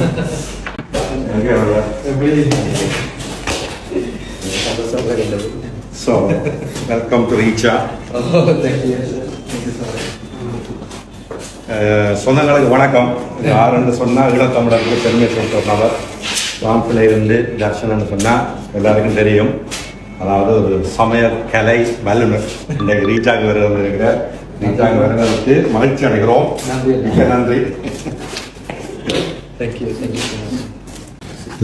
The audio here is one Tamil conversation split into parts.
Okay, brother. So, welcome to Richa. Uh, சொந்தங்களுக்கு வணக்கம். யாருன்னு சொன்னால் ஈழத்தமிழருக்கு பெருமை சொல்கிறவர் வாம்பில் இருந்து தர்ஷனம்னு சொன்னால் எல்லாருக்கும் தெரியும். அதாவது ஒரு சமையல் கலை வல்லுநர். இன்றைக்கு ரீச்சாக்கு வருகிறது இருக்கிற ரீச்சாக்கு வருகிறதுக்கு மகிழ்ச்சி அடைகிறோம். மிக்க நன்றி.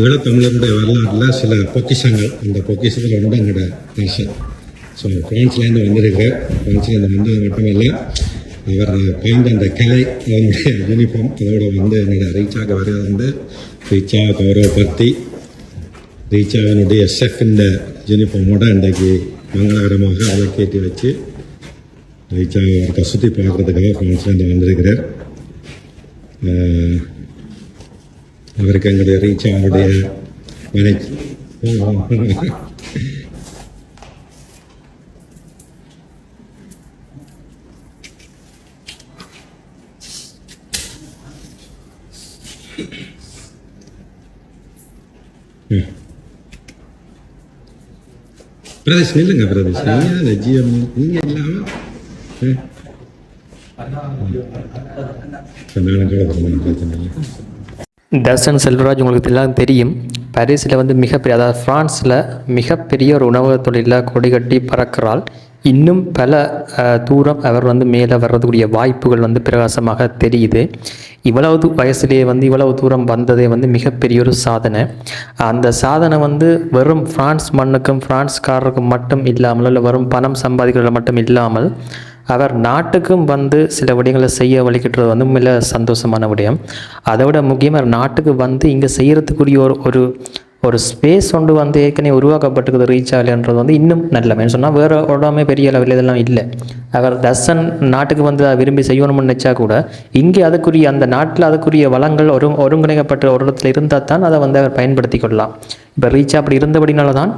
ஈழத்தமிழருடைய வரலாற்றில் சில பொக்கிஷங்கள். அந்த பொக்கிஷத்தில் ஒன்று எங்களோட நேஷன் ஸோ ஃப்ரான்ஸ்லேருந்து வந்திருக்கு ஃப்ரான்ஸ்லேருந்து வந்தது மட்டுமில்லை அவர் பயந்த அந்த கலை அவனுடைய யூனிஃபார்ம் அதோட வந்து என்னோட ரீச்சாக வரைய வந்து ரீச்சா கௌரவப்படுத்தி ரீச்சாவினுடைய செஃப் இந்த யூனிஃபார்மோட இன்றைக்கு மங்களகரமாக அதை கேட்டி வச்சு ரீச்சா அவருக்கு சுற்றி பார்க்குறதுக்காக ஃப்ரான்ஸ்லேருந்து வந்திருக்கிறார். அஹ், அவருக்கு எங்களுடைய ரீச் அவருடைய மேனேஜ் பிரதேஷ் நில்லுங்க பிரதேஷ் நீங்கள் அந்த ஜிஎம் நீங்கள் இல்லாமல் நானும் கூட பிரச்சனை இல்லை தர்ஷன் செல்வராஜ் உங்களுக்கு எல்லாம் தெரியும். பாரிஸில் வந்து மிகப்பெரிய அதாவது ஃப்ரான்ஸில் மிகப்பெரிய ஒரு உணவக தொழிலில் கொடி கட்டி பறக்கிறாள். இன்னும் பல தூரம் அவர் வந்து மேலே வர்றதுக்குரிய வாய்ப்புகள் வந்து பிரகாசமாக தெரியுது. இவ்வளவு வயசுலேயே வந்து இவ்வளவு தூரம் வந்ததே வந்து மிகப்பெரிய ஒரு சாதனை. அந்த சாதனை வந்து வெறும் ஃப்ரான்ஸ் மண்ணுக்கும் ஃப்ரான்ஸ்காரருக்கும் மட்டும் இல்லாமல் இல்லை வெறும் பணம் சம்பாதிக்கிறது மட்டும் இல்லாமல் அவர் நாட்டுக்கும் வந்து சில விடயங்களை செய்ய வழிகிட்டுறது வந்து மிக சந்தோஷமான விடயம். அதை விட முக்கியமாக நாட்டுக்கு வந்து இங்கே செய்கிறதுக்குரிய ஒரு ஒரு ஒரு ஸ்பேஸ் ஒன்று வந்து ஏற்கனவே உருவாக்கப்பட்டிருக்குது ரீச் ஆகலைன்றது வந்து இன்னும் நல்ல சொன்னால் வேறு உடம்பே பெரிய அளவில் இதெல்லாம் இல்லை. அவர் தர்சன் நாட்டுக்கு வந்து அதை விரும்பி செய்யணும்னு நினச்சா கூட இங்கே அதுக்குரிய அந்த நாட்டில் அதுக்குரிய வளங்கள் ஒரு ஒருங்கிணைக்கப்பட்ட ஒரு இடத்துல இருந்தால் தான் அதை வந்து அவர் பயன்படுத்தி கொள்ளலாம். இப்போ ரீச் அப்படி இருந்தபடினால தான்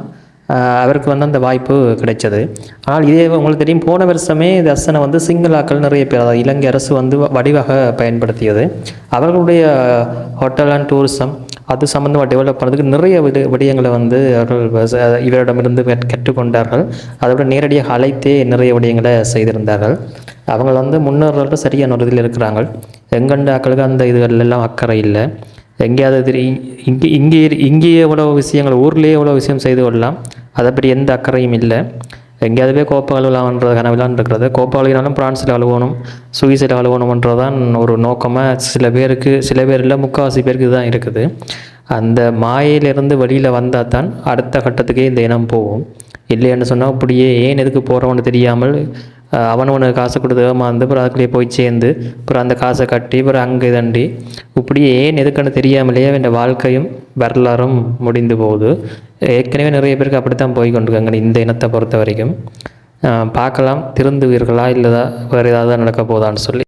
அவருக்கு வந்து அந்த வாய்ப்பு கிடைச்சது. ஆனால் இதே உங்களுக்கு தெரியும் போன வருஷமே தர்சனை வந்து சிங்களாக்கள் நிறைய பேர் அதாவது இலங்கை அரசு வந்து வடிவாக பயன்படுத்தியது. அவர்களுடைய ஹோட்டல் அண்ட் டூரிசம் அது சம்மந்தமாக டெவலப் பண்ணுறதுக்கு நிறைய விட விடயங்களை வந்து அவர்கள் இவரிடமிருந்து கற்றுக்கொண்டார்கள். அதோட நேரடியாக அழைத்தே நிறைய விடயங்களை செய்திருந்தார்கள். அவங்க வந்து முன்னோர்கள் சரியான ஒரு இதில் இருக்கிறாங்க. எங்கண்ட ஆக்களுக்கு அந்த இதுகள் எல்லாம் அக்கறை இல்லை. எங்கேயாவது திரி இங்கே இங்கே இங்கேயே எவ்வளோ விஷயங்கள் ஊர்லேயே எவ்வளோ விஷயம் செய்து கொள்ளலாம். அதை பற்றி எந்த அக்கறையும் இல்லை. எங்கேயாவது போய் கோப்பை அலுவலாம்ன்ற கனவுலான் இருக்கிறது கோப்பை அழுகினாலும் பிரான்ஸில் அழுகணும் சுவிஸில் அலுவணுமன்றதான் ஒரு நோக்கமாக சில பேருக்கு சில பேர் இல்லை முக்கால்வாசி பேருக்கு தான் இருக்குது. அந்த மாயையிலிருந்து வெளியில் வந்தால் தான் அடுத்த கட்டத்துக்கே இந்த இனம் போகும். இல்லைன்னு சொன்னால் அப்படியே ஏன் எதுக்கு போகிறோன்னு தெரியாமல் அவனவனுக்கு காசு கொடுத்து ஏமாந்து அப்புறம் அதுக்குள்ளேயே போய் சேர்ந்து அப்புறம் அந்த காசை கட்டி அப்புறம் அங்கே தண்டி இப்படியே ஏன் எதுக்குன்னு தெரியாமலேயே அவன் வாழ்க்கையும் வரலாறும் முடிந்து போகுது. ஏற்கனவே நிறைய பேருக்கு அப்படித்தான் போய் கொண்டிருக்காங்க இந்த இனத்தை பொறுத்த வரைக்கும் பார்க்கலாம் திருந்துவீர்களா இல்லைதா வேறு ஏதாவது நடக்க போதான்னு சொல்லி.